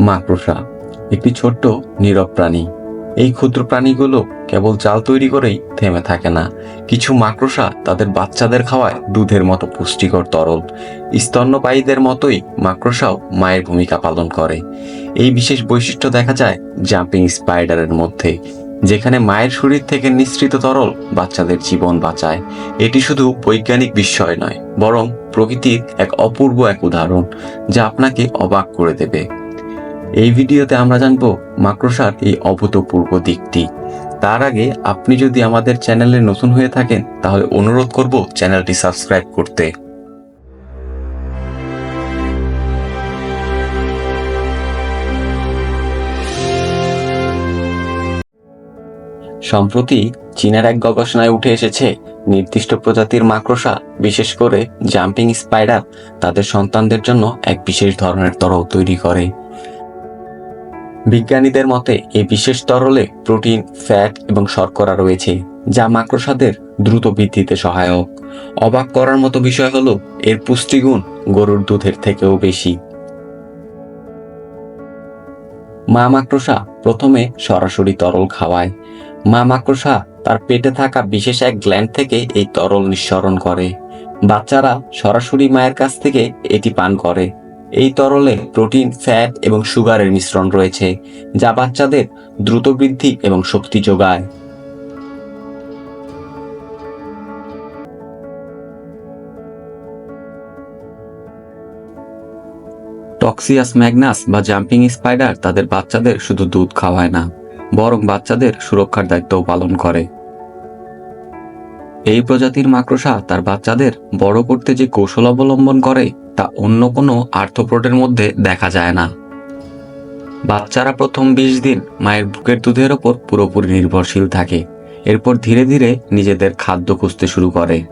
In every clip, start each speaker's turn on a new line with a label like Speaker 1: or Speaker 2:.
Speaker 1: মাকড়সা একটি ছোট্ট নীরব প্রাণী। এই ক্ষুদ্র প্রাণীগুলো কেবল জাল তৈরি করেই থেমে থাকে না। কিছু মাকড়সা তাদের বাচ্চাদের খাওয়ায় দুধের মতো পুষ্টিকর তরল। স্তন্যপায়ীদের মতোই মাকড়সাও মায়ের ভূমিকা পালন করে। এই বিশেষ বৈশিষ্ট্য দেখা যায় জাম্পিং স্পাইডারের মধ্যে, যেখানে মায়ের শরীর থেকে নিঃসৃত তরল বাচ্চাদের জীবন বাঁচায়। এটি শুধু বৈজ্ঞানিক বিষয় নয়, বরং প্রকৃতির এক অপূর্ব এক উদাহরণ, যা আপনাকে অবাক করে দেবে। এই ভিডিওতে আমরা জানব মাকড়সার এই অভূতপূর্ব দিকটি। তার আগে আপনি যদি আমাদের চ্যানেলে নতুন হয়ে থাকেন, তাহলে অনুরোধ করব চ্যানেলটি সাবস্ক্রাইব করতে। সম্প্রতি চীনের এক গবেষণায় উঠে এসেছে, নির্দিষ্ট প্রজাতির মাকড়সা, বিশেষ করে জাম্পিং স্পাইডার, তাদের সন্তানদের জন্য এক বিশেষ ধরনের তরল তৈরি করে। বিজ্ঞানীদের মতে এই বিশেষ তরলে প্রোটিন, ফ্যাট এবং শর্করা রয়েছে, যা মাকড়সাদের দ্রুত বৃদ্ধিতে সহায়ক। অবাক করার মতো বিষয় হলো, এর পুষ্টিগুণ গরুর দুধের থেকেও বেশি। মা মাকড়সা প্রথমে সরাসরি তরল খাওয়ায়। মা মাকড়সা তার পেটে থাকা বিশেষ এক গ্ল্যান্ড থেকে এই তরল নিঃসরণ করে। বাচ্চারা সরাসরি মায়ের কাছ থেকে এটি পান করে। এই তরলে প্রোটিন, ফ্যাট এবং সুগারের মিশ্রণ রয়েছে, যা বাচ্চাদের দ্রুত বৃদ্ধি এবং শক্তি যোগায়। টক্সিয়াস ম্যাগনাস বা জাম্পিং স্পাইডার তাদের বাচ্চাদের শুধু দুধ খাওয়ায় না, বরং বাচ্চাদের সুরক্ষার দায়িত্বও পালন করে। এই প্রজাতির মাকড়সা তার বাচ্চাদের বড় করতে যে কৌশল অবলম্বন করে তা অন্য কোনো আর্থ্রোপোডের মধ্যে দেখা যায় না। বাচ্চারা প্রথম বিশ দিন মায়ের বুকের দুধের ওপর পুরোপুরি নির্ভরশীল থাকে। এরপর ধীরে ধীরে নিজেদের খাদ্য খুঁজতে শুরু করে।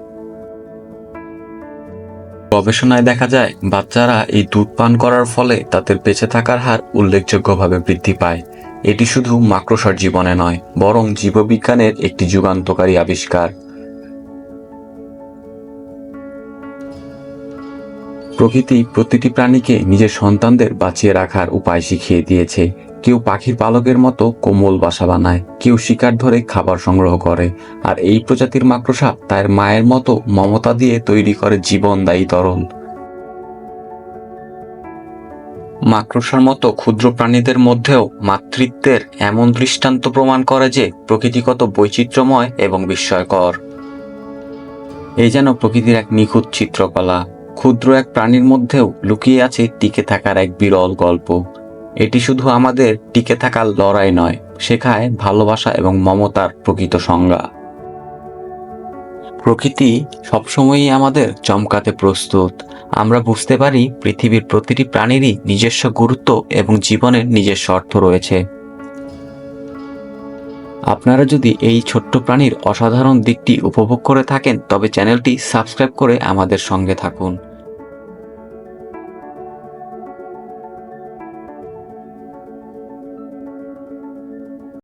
Speaker 1: গবেষণায় দেখা যায়, বাচ্চারা এই দুধ পান করার ফলে তাদের বেঁচে থাকার হার উল্লেখযোগ্যভাবে বৃদ্ধি পায়। এটি শুধু মাকড়সার জীবনে নয়, বরং জীববিজ্ঞানের একটি যুগান্তকারী আবিষ্কার। প্রকৃতি প্রতিটি প্রাণীকে নিজের সন্তানদের বাঁচিয়ে রাখার উপায় শিখিয়ে দিয়েছে। কেউ পাখির পালকের মতো কোমল বাসা বানায়, কেউ শিকার ধরে খাবার সংগ্রহ করে, আর এই প্রজাতির মাকড়সা তার মায়ের মতো মমতা দিয়ে তৈরি করে জীবনদায়ী তরল। মাকড়সার মতো ক্ষুদ্র প্রাণীদের মধ্যেও মাতৃত্বের এমন দৃষ্টান্ত প্রমাণ করে যে প্রকৃতিগত বৈচিত্র্যময় এবং বিস্ময়কর। এই যেন প্রকৃতির এক নিখুঁত চিত্রকলা। ক্ষুদ্র এক প্রাণীর মধ্যেও লুকিয়ে আছে টিকে থাকার এক বিরল গল্প। এটি শুধু আমাদের টিকে থাকার লড়াই নয়, শেখায় ভালোবাসা এবং মমতার প্রকৃত সংজ্ঞা। প্রকৃতি সবসময়ই আমাদের চমকাতে প্রস্তুত। আমরা বুঝতে পারি পৃথিবীর প্রতিটি প্রাণীরই নিজস্ব গুরুত্ব এবং জীবনের নিজস্ব অর্থ রয়েছে। আপনারা যদি এই ছোট্ট প্রাণীর অসাধারণ দিকটি উপভোগ করে থাকেন, তবে চ্যানেলটি সাবস্ক্রাইব করে আমাদের সঙ্গে থাকুন।